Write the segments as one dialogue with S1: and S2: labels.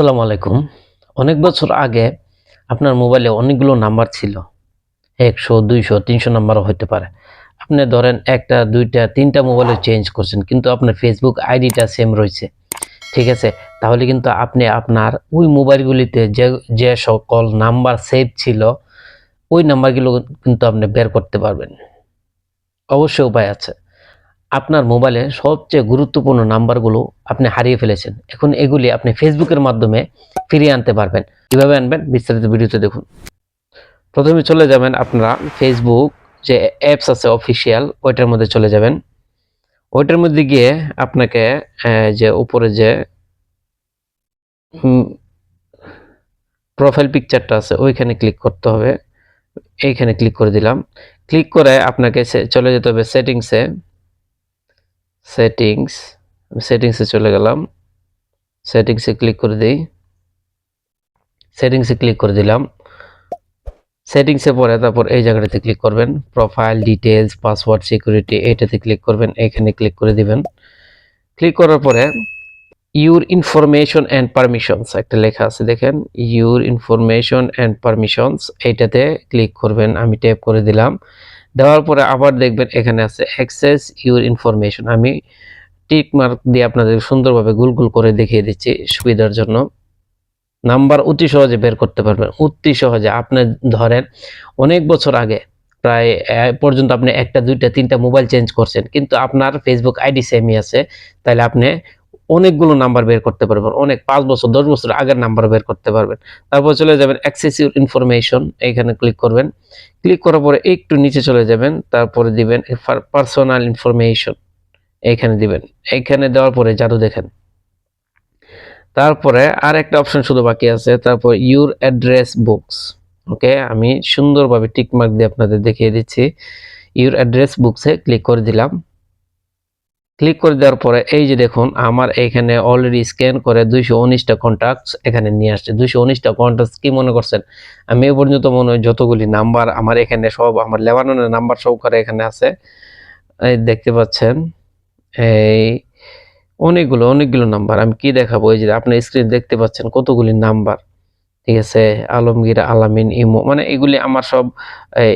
S1: আসসালামু আলাইকুম। অনেক বছর আগে আপনার মোবাইলে অনেকগুলো নাম্বার ছিল। একশো, দুইশো, তিনশো নাম্বারও হতে পারে। আপনি ধরেন একটা, দুইটা, তিনটা মোবাইলে চেঞ্জ করছেন, কিন্তু আপনার ফেসবুক আইডিটা সেম রয়েছে। ঠিক আছে? তাহলে কিন্তু আপনি আপনার ওই মোবাইলগুলিতে যে যে সকল নাম্বার সেভ ছিল, ওই নাম্বারগুলো কিন্তু আপনি বের করতে পারবেন। অবশ্যই উপায় আছে। আপনার মোবাইলে সবচেয়ে গুরুত্বপূর্ণ নাম্বারগুলো আপনি হারিয়ে ফেলেছেন। এখন এগুলি আপনি ফেসবুকের মাধ্যমে ফিরিয়ে আনতে পারবেন। কীভাবে আনবেন? বিস্তারিত ভিডিওতে দেখুন। প্রথমে চলে যাবেন আপনারা ফেসবুক যে অ্যাপস আছে অফিসিয়াল ওইটার মধ্যে চলে যাবেন। ওইটার মধ্যে গিয়ে আপনাকে যে উপরে যে প্রোফাইল পিকচারটা আছে, ওইখানে ক্লিক করতে হবে। এইখানে ক্লিক করে দিলাম। ক্লিক করে আপনাকে চলে যেতে হবে সেটিংসে সেটিংস সেটিংসে চলে গেলাম। সেটিংসে ক্লিক করে দিই। সেটিংসে ক্লিক করে দিলাম। সেটিংসে পরে তারপর এই জায়গাটাতে ক্লিক করবেন। প্রোফাইল ডিটেলস পাসওয়ার্ড সিকিউরিটি এইটাতে ক্লিক করবেন। এখানে ক্লিক করে দিবেন। ক্লিক করার পরে ইউর ইনফরমেশন অ্যান্ড পারমিশনস একটা লেখা আছে, দেখেন। ইউর ইনফরমেশন অ্যান্ড পারমিশনস এইটাতে ক্লিক করবেন। আমি ট্যাপ করে দিলাম। দেওয়ার পরে আবার দেখবেন এখানে আছে অ্যাক্সেস ইউর ইনফরমেশন আমি টিক মার্ক দিয়ে আপনাদের সুন্দরভাবে গুল গুল করে দেখিয়ে দিচ্ছি সুবিধার জন্য। নাম্বার অতি সহজে বের করতে পারবেন, অতি সহজে। আপনি ধরেন অনেক বছর আগে, প্রায় পর্যন্ত আপনি একটা, দুইটা, তিনটা মোবাইল চেঞ্জ করছেন, কিন্তু আপনার ফেসবুক আইডি সেমই আছে তাহলে আপনি অনেকগুলো নাম্বার বের করতে পারবেন, অনেক পাঁচ বছর, দশ বছর আগের নাম্বার বের করতে পারবেন। তারপর চলে যাবেন অ্যাক্সেস ইউর ইনফরমেশন এইখানে ক্লিক করবেন। ক্লিক করার পরে একটু নিচে চলে যাবেন, তারপরে দিবেন পার্সোনাল ইনফরমেশন এইখানে দিবেন। এইখানে দেওয়ার পরে জাদু দেখেন। তারপরে আর একটা অপশন শুধু বাকি আছে, তারপর ইউর অ্যাড্রেস বুকস ওকে আমি সুন্দরভাবে টিকমার্ক দিয়ে আপনাদের দেখিয়ে দিচ্ছি। ইউর অ্যাড্রেস বুকসে ক্লিক করে দিলাম। ক্লিক করে দেওয়ার পরে এই যে দেখুন, আমার এখানে অলরেডি স্ক্যান করে দুইশো উনিশটা কন্ট্যাক্টস এখানে নিয়ে আসছে। দুইশো উনিশটা কন্ট্যাক্টস কি মনে করছেন? আমি এ পর্যন্ত মনে হয় যতগুলি নাম্বার আমার এখানে সব, আমার লেবাননের নাম্বার সব করে এখানে আছে। এই দেখতে পাচ্ছেন, এই অনেকগুলো অনেকগুলো নাম্বার আমি কি দেখাবো? এই যে আপনি স্ক্রিন দেখতে পাচ্ছেন কতগুলি নাম্বার ঠিক আছে, আলমগীর, আলামিন, ইমো মানে এগুলি আমার সব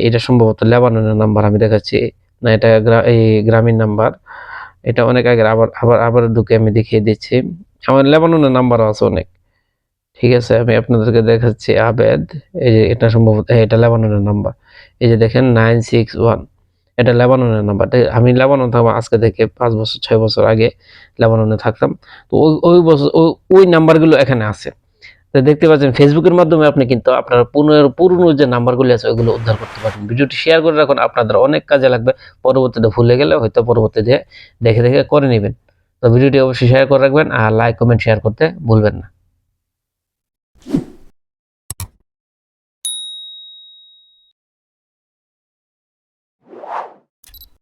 S1: এটা সম্ভবত লেবাননের নাম্বার আমি দেখাচ্ছি। না, এটা এই গ্রামীণ নাম্বার এটা অনেক আগে আবার আবার আবার ঢুকে আমি দেখিয়ে দিচ্ছি। আমার লেবাননের নাম্বারও আছে অনেক। ঠিক আছে, আমি আপনাদেরকে দেখাচ্ছি আবেদ। এই যে এটা সম্ভবত এটা লেবাননের নাম্বার। এই যে দেখেন, নাইন সিক্স ওয়ান। এটা লেবাননের নাম্বার। আমি লেবানন থাকব আজকে থেকে পাঁচ বছর, ছয় বছর আগে লেবাননে থাকতাম। তো ওই ওই বছর, ওই ওই নাম্বারগুলো এখানে আছে। তো দেখতে পাচ্ছেন ফেসবুকের মাধ্যমে আপনি কিন্তু আপনার পুনর পুরনো যে নাম্বারগুলি আছে ওইগুলো উদ্ধার করতে পারবেন। ভিডিওটি শেয়ার করে রাখুন, আপনাদের অনেক কাজে লাগবে। পরবর্তীতে ভুলে গেলে হয়তো পরবর্তীতে দেখে দেখে করে নেবেন। তো ভিডিওটি অবশ্যই শেয়ার করে রাখবেন আর লাইক কমেন্ট শেয়ার করতে ভুলবেন না।